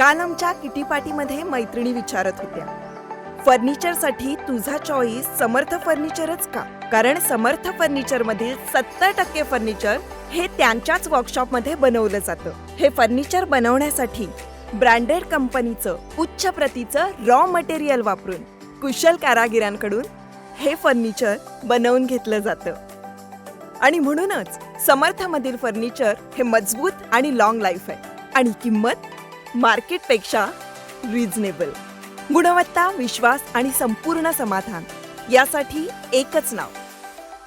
काल आमच्या किटीपाटीमध्ये मैत्रिणी विचारत होत्या फर्निचरसाठी तुझा चॉईस समर्थ फर्निचरच का? कारण समर्थ फर्निचरमधील सत्तर टक्के फर्निचर हे त्यांच्याच वर्कशॉपमध्ये बनवलं जातं. हे फर्निचर बनवण्यासाठी ब्रँडेड कंपनीचं उच्च प्रतीचं रॉ मटेरियल वापरून कुशल कारागिरांकडून हे फर्निचर बनवून घेतलं जातं. आणि म्हणूनच समर्थमधील फर्निचर हे मजबूत आणि लॉंग लाईफ आहे. आणि किंमत मार्केटपेक्षा रिझनेबल गुणवत्ता विश्वास आणि संपूर्ण समाधान यासाठी एकच नाव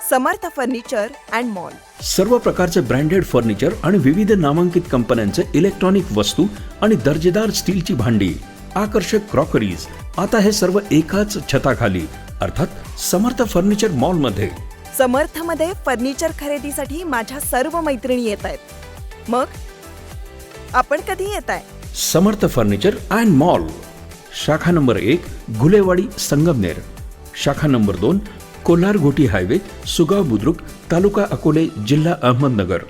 समर्थ फर्निचर अँड मॉल. सर्व प्रकारचे ब्रँडेड फर्निचर आणि विविध नामांकित कंपन्यांचे इलेक्ट्रॉनिक वस्तू आणि दर्जेदार स्टीलची भांडी आकर्षक क्रॉकरीज आता हे सर्व एकाच छताखाली अर्थात समर्थ फर्निचर मॉलमध्ये. समर्थमध्ये फर्निचर खरेदीसाठी माझ्या सर्व मैत्रिणी येत आहेत. मग? आपण कधी येत आहे? Samarth furniture and mall. शाखा नंबर एक गुलेवाडी संगमनेर. शाखा नंबर दोन कोल्हार घोटी हायवे सुगाव बुद्रुक तालुका अकोले जिल्हा अहमदनगर.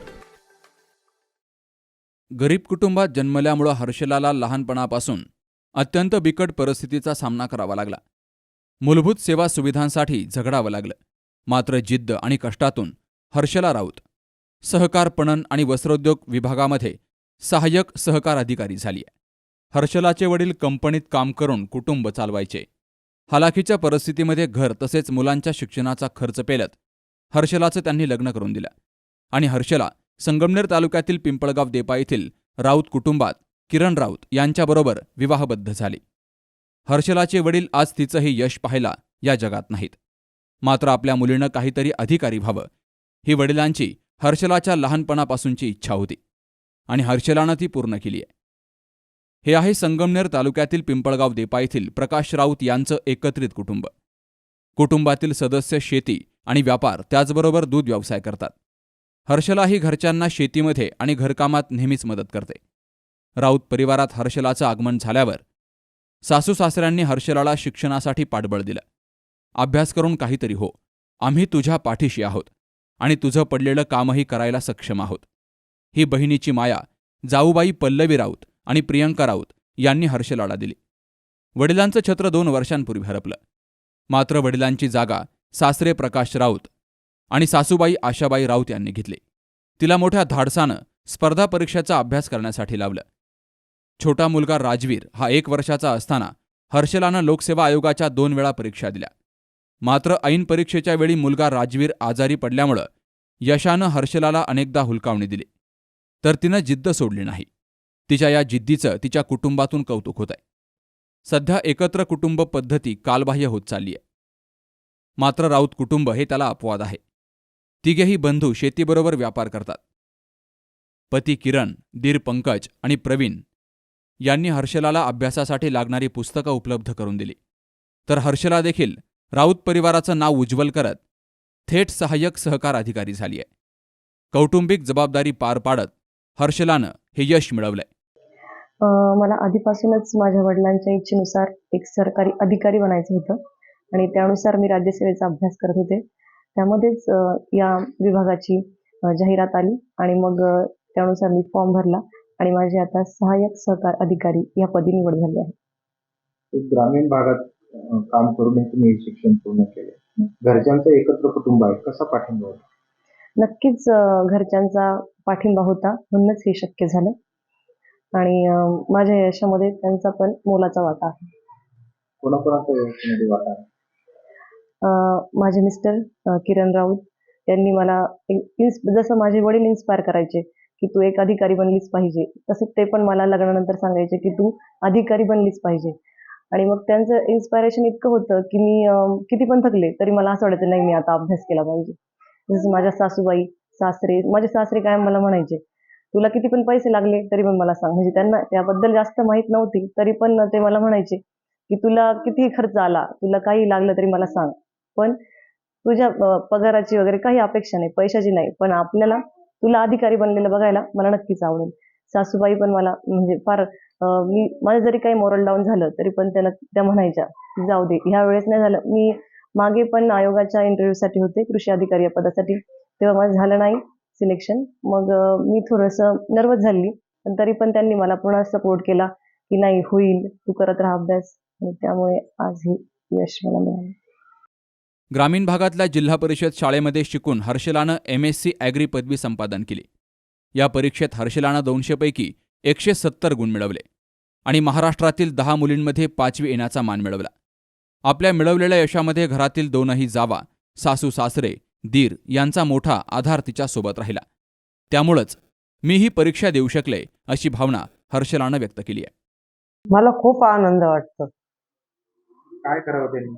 गरीब कुटुंबात जन्मल्यामुळं हर्षलाला लहानपणापासून अत्यंत बिकट परिस्थितीचा सामना करावा लागला. मूलभूत सेवा सुविधांसाठी झगडावं लागलं. मात्र जिद्द आणि कष्टातून हर्षला राऊत सहकार पणन आणि वस्त्रोद्योग विभागामध्ये सहाय्यक सहकार अधिकारी झाली आहे. हर्षलाचे वडील कंपनीत काम करून कुटुंब चालवायचे. हालाखीच्या परिस्थितीमध्ये घर तसेच मुलांच्या शिक्षणाचा खर्च पेलत हर्षलाचं त्यांनी लग्न करून दिलं आणि हर्षला संगमनेर तालुक्यातील पिंपळगाव देपा येथील राऊत कुटुंबात किरण राऊत यांच्याबरोबर विवाहबद्ध झाली. हर्षलाचे वडील आज तिचंही यश पाहायला या जगात नाहीत. मात्र आपल्या मुलीनं काहीतरी अधिकारी व्हावं ही वडिलांची हर्षलाच्या लहानपणापासूनची इच्छा होती. आणि हर्षलानं ती पूर्ण केली आहे. हे आहे संगमनेर तालुक्यातील पिंपळगाव देपा येथील प्रकाश राऊत यांचं एकत्रित कुटुंब. कुटुंबातील सदस्य शेती आणि व्यापार त्याचबरोबर दूध व्यवसाय करतात. हर्षलाही घरच्यांना शेतीमध्ये आणि घरकामात नेहमीच मदत करते. राऊत परिवारात हर्षलाचं आगमन झाल्यावर सासू सासऱ्यांनी हर्षलाला शिक्षणासाठी पाठबळ दिलं. अभ्यास करून काहीतरी हो आम्ही तुझ्या पाठीशी आहोत आणि तुझं पडलेलं कामही करायला सक्षम आहोत. ही बहिणीची माया जाऊबाई पल्लवी राऊत आणि प्रियंका राऊत यांनी हर्षलाला दिली. वडिलांचं छत्र दोन वर्षांपूर्वी हरपलं. मात्र वडिलांची जागा सासरे प्रकाश राऊत आणि सासूबाई आशाबाई राऊत यांनी घेतली. तिला मोठ्या धाडसानं स्पर्धा परीक्षेचा अभ्यास करण्यासाठी लावलं. छोटा मुलगा राजवीर हा एक वर्षाचा असताना हर्षलानं लोकसेवा आयोगाच्या दोन वेळा परीक्षा दिल्या. मात्र ऐन परीक्षेच्या वेळी मुलगा राजवीर आजारी पडल्यामुळं यशानं हर्षलाला अनेकदा हुलकावणी दिली. तर तिनं जिद्द सोडली नाही. तिच्या या जिद्दीचं तिच्या कुटुंबातून कौतुक होत आहे सध्या एकत्र कुटुंब पद्धती कालबाह्य होत चालली आहे मात्र राऊत कुटुंब हे त्याला अपवाद आहे. तिघेही बंधू शेतीबरोबर व्यापार करतात. पती किरण दीर पंकज आणि प्रवीण यांनी हर्षलाला अभ्यासासाठी लागणारी पुस्तकं उपलब्ध करून दिली. तर हर्षला देखील राऊत परिवाराचं नाव उज्ज्वल करत थेट सहाय्यक सहकार अधिकारी झाली आहे कौटुंबिक जबाबदारी पार पाडत हर्षलानं हे यश मिळवलंय. मला आधीपासूनच माझ्या वडिलांच्या इच्छेनुसार एक सरकारी अधिकारी बनायचं होतं आणि त्यानुसार मी राज्यसेवेचा अभ्यास करत होते. त्यामध्येच या विभागाची जाहिरात आली आणि मग त्यानुसार मी फॉर्म भरला आणि माझी आता सहाय्यक सहकार अधिकारी या पदी निवड झाली आहे. एक ग्रामीण भागात काम करूनही तुम्ही शिक्षण पूर्ण केले घरच्यांचं एकत्र कुटुंब आहे कसा पाठिंबा होता? नक्कीच घरच्यांचा पाठिंबा होता. म्हणूनच हे शक्य झालं. आणि माझ्या यशामध्ये त्यांचा पण मोलाचा वाटा आहे. माझे मिस्टर किरण राऊत यांनी मला जसं माझे वडील इन्स्पायर करायचे की तू एक अधिकारी बनलीच पाहिजे तसं ते पण मला लग्नानंतर सांगायचे की तू अधिकारी बनलीच पाहिजे. आणि मग त्यांचं इन्स्पायरेशन इतकं होतं की मी किती पण थकले तरी मला असं वाटायचं नाही मी आता अभ्यास केला पाहिजे. जसं माझ्या सासूबाई सासरे माझे सासरे काय मला म्हणायचे तुला किती पण पैसे लागले तरी पण मला सांग. म्हणजे त्यांना त्याबद्दल जास्त माहीत नव्हती तरी पण ते मला म्हणायचे की तुला किती खर्च आला तुला काही लागलं तरी मला सांग. पण तुझ्या पगाराची वगैरे काही अपेक्षा नाही पैशाची नाही पण आपल्याला तुला अधिकारी बनलेलं बघायला मला नक्कीच आवडेल. सासूबाई पण मला म्हणजे फार मी माझं जरी काही मोरल डाऊन झालं तरी पण त्याला त्या म्हणायच्या जाऊ दे ह्या वेळेस नाही झालं मी मागे पण आयोगाच्या इंटरव्ह्यूसाठी होते कृषी अधिकारी या पदासाठी. तेव्हा माझं झालं नाही सिलेक्शन मग मी थोडंसं नर्वस झाली पण तरी पण त्यांनी मला पुन्हा सपोर्ट केला की नाही होईल तू करत राहा अभ्यास. आणि त्यामुळे आज हे यश मला मिळालं. ग्रामीण भागातल्या जिल्हा परिषद शाळेमध्ये शिकून हर्षलानं एम एस सी ॲग्री पदवी संपादन केली. या परीक्षेत हर्षलानं दोनशेपैकी एकशे सत्तर गुण मिळवले. आणि महाराष्ट्रातील दहा मुलींमध्ये पाचवी येण्याचा मान मिळवला. आपल्या मिळवलेल्या यशामध्ये घरातील दोनही जावा सासू सासरे दीर यांचा मोठा आधार तिच्यासोबत राहिला. त्यामुळंच मी ही परीक्षा देऊ शकले अशी भावना हर्षलानं व्यक्त केली आहे. मला खूप आनंद वाटतो. काय करावं त्यांनी?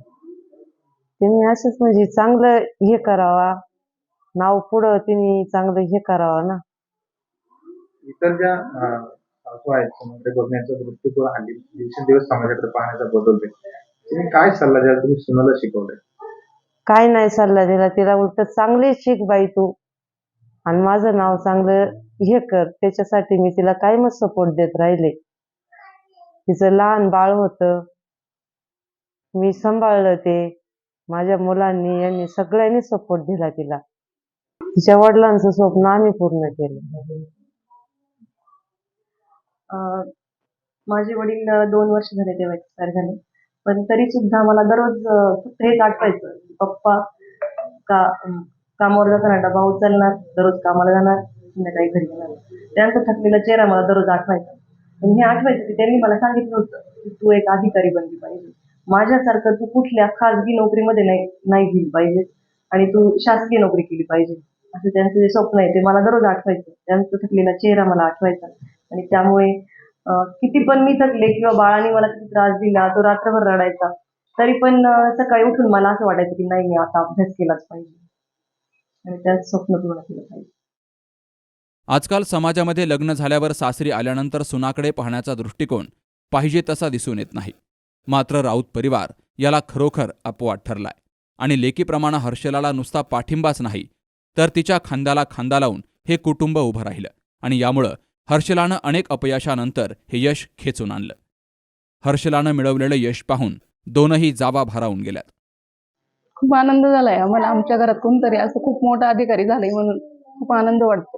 त्यांनी असंच म्हणजे चांगलं हे करावा. नाव पुढं त्यांनी चांगलं हे करावं ना. इतर ज्या अं, सासू आहेत समाजाकडे बघण्याचा दृष्टिकोन हल्ली दिवसेंदिवस समाजाकडे पाहण्याचा बदलतोय तुम्ही काय सल्ला द्याल? तुम्ही सुनाला शिकवलंय. काय नाही सल्ला दिला. तिला उलट चांगले शिक बाई तू. आणि माझं नाव चांगलं हे कर. त्याच्यासाठी मी तिला कायमच सपोर्ट देत राहिले? तिचं लहान बाळ होतं. मी सांभाळलं ते. माझ्या मुलांनी यांनी सगळ्यांनी सपोर्ट दिला तिला. तिच्या वडिलांचं स्वप्न आम्ही पूर्ण केलं. माझे वडील दोन वर्ष झाले तेव्हा एक्सपायर झाले. पण तरी सुद्धा मला दररोज फक्त हेच आठवायचं पप्पा का कामावर जाताना डबा उचलणार दररोज कामाला जाणार संध्याकाळी घरी येणार. त्यांचा थकलेला चेहरा मला दररोज आठवायचा. आणि हे आठवायचं की त्यांनी मला सांगितलं होतं की तू एक अधिकारी बनली पाहिजे. माझ्यासारखं तू कुठल्या खाजगी नोकरीमध्ये नाही नाही गेली पाहिजे. आणि तू शासकीय नोकरी केली पाहिजे. असं त्यांचं जे स्वप्न आहे ते मला दररोज आठवायचं. त्यांचा थकलेला चेहरा मला आठवायचा. आणि त्यामुळे किती पण मी थकले किंवा बाळाने मला किती त्रास दिला तो रात्रभर रडायचा तरी पण सकाळी उठून मला असं वाटायचं की नाही मी आता अभ्यास केलाच पाहिजे. आणि त्यात स्वप्न पूर्ण केलं पाहिजे. आजकाल समाजामध्ये लग्न झाल्यावर सासरी आल्यानंतर सुनाकडे पाहण्याचा दृष्टिकोन पाहिजे तसा दिसून येत नाही. मात्र राऊत परिवार याला खरोखर अपवाद ठरलाय. आणि लेकीप्रमाणे हर्षलाला नुसता पाठिंबाच नाही तर तिच्या खांद्याला खांदा लावून हे कुटुंब उभं राहिलं. आणि यामुळं हर्षलानं अनेक अपयशानंतर हे यश खेचून आणलं. हर्षलानं मिळवलेलं यश पाहून दोनही जावा भारावून गेल्यात. खूप आनंद झालाय आम्हाला आमच्या घरात कोणतरी असं खूप मोठा अधिकारी झालाय म्हणून खूप आनंद वाटतो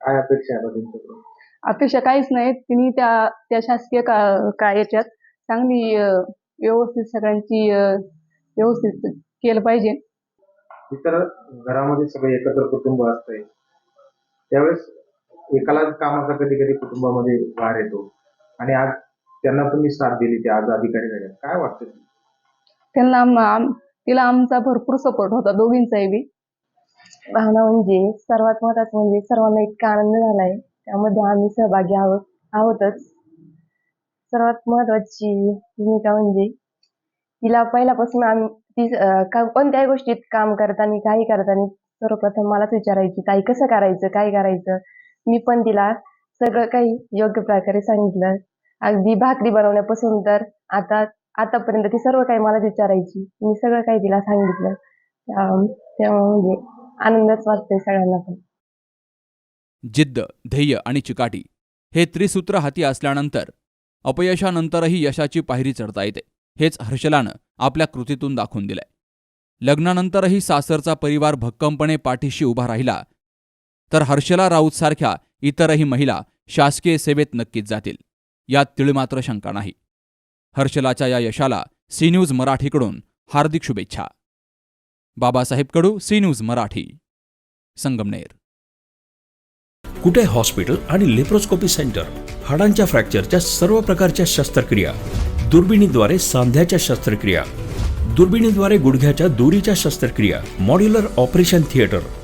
काय अपेक्षा आहे आता तुमच्याकडून अपेक्षा काहीच नाही तिने त्या त्या शासकीय का का याच्यात चांगली अं, व्यवस्थित सगळ्यांची अं, व्यवस्थित केलं पाहिजे. इतर घरामध्ये सगळे एकत्र कुटुंब असतंय. त्यावेळेस एकालाच कामाचा कधी कधी कुटुंबामध्ये भार येतो. आणि आज त्यांना तुम्ही साथ दिली ते आज अधिकारी झाले काय वाटतं? त्यांना आम- आम- तिला आमचा भरपूर सपोर्ट होता दोघींचाही बी. भावना म्हणजे सर्वात महत्वाचं म्हणजे सर्वांना इतका आनंद झालाय. त्यामध्ये आम्ही सहभागी आहोत आहोतच. सर्वात महत्वाची भूमिका म्हणजे तिला पहिल्यापासून आम्ही ती अं, का- कोणत्याही गोष्टीत काम करताना काही करताना सर्वप्रथम मलाच विचारायची ताई कसं करायचं काय करायचं? मी पण तिला सगळं काही योग्य प्रकारे सांगितलं. अगदी भाकरी बनवण्यापासून तर आता आतापर्यंत ती सर्व काही मला विचारायची. मी सगळं काही तिला सांगितलं. त्यामुळे म्हणजे आनंदच वाटतोय सगळ्यांना पण. जिद्द ध्येय आणि चिकाटी हे त्रिसूत्र हाती असल्यानंतर अपयशानंतरही यशाची पायरी चढता येते. हेच हर्षलानं आपल्या कृतीतून दाखवून दिलंय. लग्नानंतरही सासरचा परिवार भक्कमपणे पाठीशी उभा राहिला तर हर्षला राऊतसारख्या इतरही महिला शासकीय सेवेत नक्कीच जातील. यात तिळमात्र शंका नाही. हर्षलाच्या या यशाला सी न्यूज मराठीकडून हार्दिक शुभेच्छा. Babasaheb Kadu C news Marathi. Sangamner. Kute hospital आणि लेप्रोस्कोपी सेंटर? हाडांच्या फ्रॅक्चरच्या सर्व प्रकारच्या शस्त्रक्रिया. दुर्बिणीद्वारे सांध्याच्या शस्त्रक्रिया. दुर्बिणीद्वारे गुडघ्याच्या दोरीच्या शस्त्रक्रिया. Modular operation theatre.